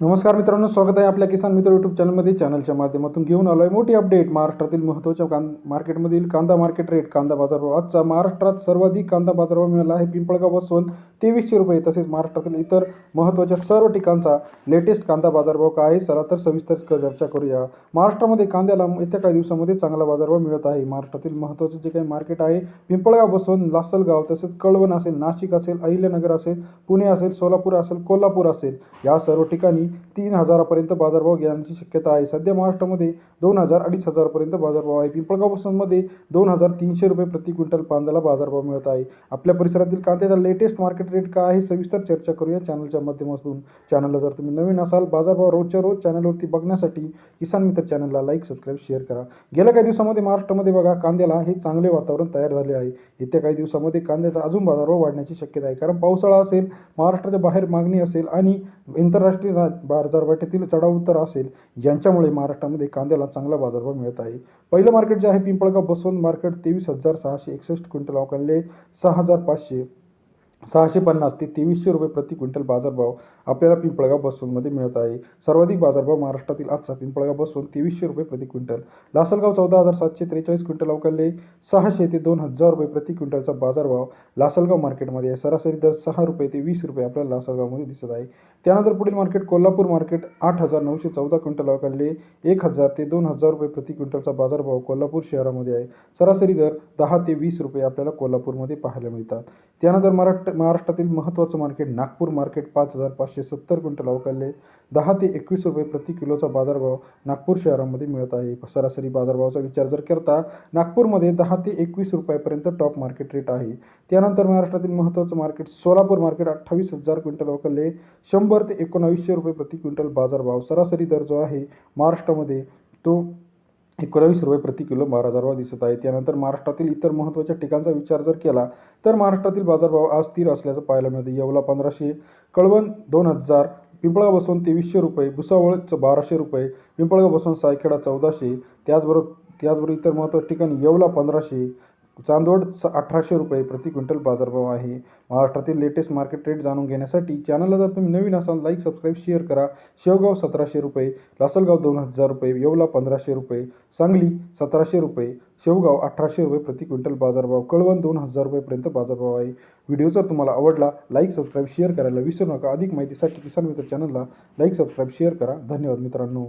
नमस्कार मित्रांनो स्वागत आहे आपल्या किसान मित्र यूट्यूब चॅनलमध्ये चॅनलच्या माध्यमातून घेऊन आलो आहे मोठी अपडेट महाराष्ट्रातील महत्त्वाच्या कां मार्केटमधील कांदा मार्केट रेट कांदा बाजारभाव आजचा महाराष्ट्रात सर्वाधिक कांदा बाजारभाव मिळाला आहे पिंपळगाव तेवीसशे रुपये. तसेच महाराष्ट्रातील इतर महत्त्वाच्या सर्व ठिकाणचा लेटेस्ट कांदा बाजारभाव काय आहे चला तर सविस्तर चर्चा करूया. महाराष्ट्रामध्ये कांद्याला येत्या काही दिवसामध्ये चांगला बाजारभाव मिळत आहे. महाराष्ट्रातील महत्त्वाचे जे काही मार्केट आहे पिंपळगाव लासलगाव तसेच कळवण असेल नाशिक असेल अहिल्यानगर असेल पुणे असेल सोलापूर असेल कोल्हापूर असेल या सर्व ठिकाणी तीन हजारापर्यंत बाजारभाव घेण्याची शक्यता आहे. सध्या महाराष्ट्रामध्ये दोन हजार अडीच हजारपर्यंत बाजारभाव आहे. पिंपळगाव बसवूनमध्ये दोन हजार तीनशे रुपये प्रति क्विंटल कांद्याला बाजारभाव मिळत आहे. आपल्या परिसरातील कांद्याचा लेटेस्ट मार्केट रेट काय आहे? सविस्तर चर्चा करूया चॅनलच्या माध्यमातून. चॅनलला जर तुम्ही नवीन असाल बाजारभाव रोजच्या रोज चॅनलवरती बघण्यासाठी किसान मित्र चॅनलला लाईक सबस्क्राईब शेअर करा. गेल्या काही दिवसामध्ये महाराष्ट्रामध्ये बघा कांद्याला हे चांगले वातावरण तयार झाले आहे. येत्या काही दिवसामध्ये कांद्याचा अजून बाजारभाव वाढण्याची शक्यता आहे. कारण पावसाळा असेल महाराष्ट्राच्या बाहेर मागणी असेल आणि आंतरराष्ट्रीय रा- बाजारपेठेतील चढाव उतर असेल यांच्यामुळे महाराष्ट्रामध्ये कांद्याला चांगला बाजारभाव मिळत आहे. पहिलं मार्केट जे आहे पिंपळगाव बसवंत मार्केट तेवीस हजार सहाशे एकसष्ट क्विंटल अवकाळले सहा हजार पाचशे सहाशे पन्नास ते तेवीसशे रुपये प्रति क्विंटल बाजारभाव आपल्याला पिंपळगाव बसवंतमध्ये मिळत आहे. सर्वाधिक बाजारभाव महाराष्ट्रातील आजचा पिंपळगाव बसवून तेवीसशे रुपये प्रति क्विंटल. लासलगाव चौदा हजार सातशे त्रेचाळीस क्विंटल अवकाळले सहाशे ते दोन हजार रुपये प्रति क्विंटलचा बाजारभाव लासलगाव मार्केटमध्ये आहे. सरासरी दर सहा रुपये ते वीस रुपये आपल्याला लासलगावमध्ये दिसत आहे. त्यानंतर पुढील मार्केट कोल्हापूर मार्केट आठ हजार नऊशे चौदा क्विंटल अवकाळले एक हजार ते दोन हजार रुपये प्रति क्विंटलचा बाजारभाव कोल्हापूर शहरामध्ये आहे. सरासरी दर दहा ते वीस रुपये आपल्याला कोल्हापूरमध्ये पाहायला मिळतात. त्यानंतर महाराष्ट्र महाराष्ट्रातील महत्त्वाचं मार्केट नागपूर मार्केट पाच हजार पाचशे सत्तर क्विंटल अवकाळले. दहा ते एकवीस रुपये प्रति किलोचा बाजारभाव नागपूर शहरामध्ये मिळत आहे. सरासरी बाजारभावाचा विचार जर करता नागपूरमध्ये दहा ते एकवीस रुपयापर्यंत टॉप मार्केट रेट आहे. त्यानंतर महाराष्ट्रातील महत्त्वाचं मार्केट सोलापूर मार्केट अठ्ठावीस हजार क्विंटल अवकाळले. शंभर ते एकोणावीसशे रुपये प्रति क्विंटल बाजारभाव सरासरी दर जो आहे महाराष्ट्रामध्ये तो एकोणावीस रुपये प्रति किलो बाजारभाव दिसत आहे त्यानंतर महाराष्ट्रातील इतर महत्त्वाच्या ठिकाणचा विचार जर केला तर महाराष्ट्रातील बाजारभाव आज स्थिर असल्याचं पाहायला मिळतं. येवला पंधराशे कळवण दोन हजार पिंपळगाव बसवून तेवीसशे रुपये भुसावळ बाराशे रुपये पिंपळगाव बसवून सायखेडा चौदाशे त्याचबरोबर त्याचबरोबर इतर महत्त्वाच्या ठिकाणी येवला पंधराशे चांदवड स अठराशे रुपये प्रति क्विंटल बाजारभाव आहे. महाराष्ट्रातील लेटेस्ट मार्केट रेट जाणून घेण्यासाठी चॅनलला जर तुम्ही नवीन असाल लाईक सबस्क्राईब शेअर करा. शेवगाव सतराशे रुपये लासलगाव दोन हजार रुपये येवला पंधराशे रुपये सांगली सतराशे रुपये शेवगाव अठराशे रुपये प्रति क्विंटल बाजारभाव कळवण दोन हजार रुपयेपर्यंत बाजारभाव आहे. व्हिडिओ जर तुम्हाला आवडला लाईक सबस्क्राईब शेअर करायला विसरू नका. अधिक माहितीसाठी किसान मित्र चॅनलला लाईक सबस्क्राईब शेअर करा. धन्यवाद मित्रांनो.